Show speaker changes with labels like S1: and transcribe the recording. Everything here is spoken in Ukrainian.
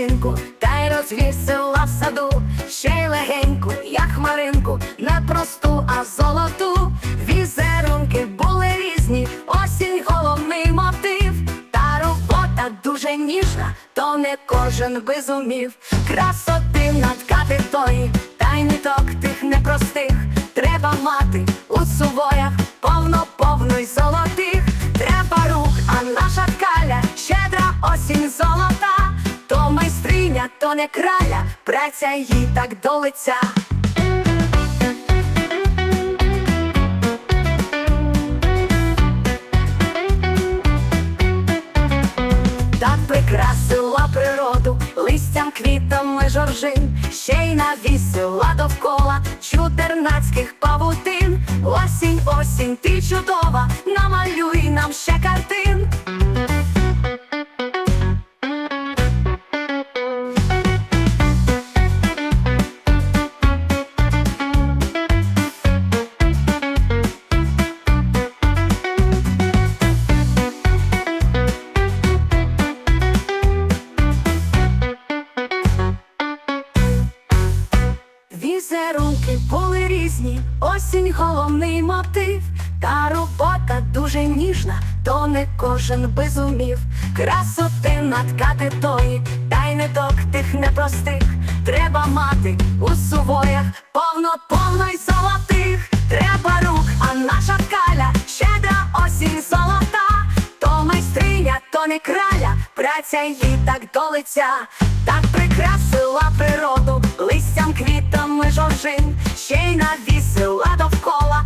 S1: хатинку, та й розвісила в саду, ще й легеньку, як хмаринку, не просту, а золоту. Візерунки були різні, осінь головний мотив. Та робота дуже ніжна, то не кожен би зумів. Красоти наткати тої, та й ніток тих непростих. Треба мати у сувоях повно повно й золотих. Треба рук, а наша ткаля щедра осінь не краля, праця їй так до лиця. Так прикрасила природу листям, квітами жоржин, ще й навісила довкола чудернацьких павутин. Осінь, осінь, ти чудова, намалюй нам ще картин. Візерунки були різні, осінь головний мотив, та робота дуже ніжна, то не кожен би зумів. Красоти наткати тої, та й ниток тих непростих. Треба мати у сувоях повно, повно й золотих. Треба рук, а наша ткаля щедра осінь золота. То майстриня, то не краля, праця їй так до лиця, так прикрасила природу листям, квітами жоржин, ще й навісила довкола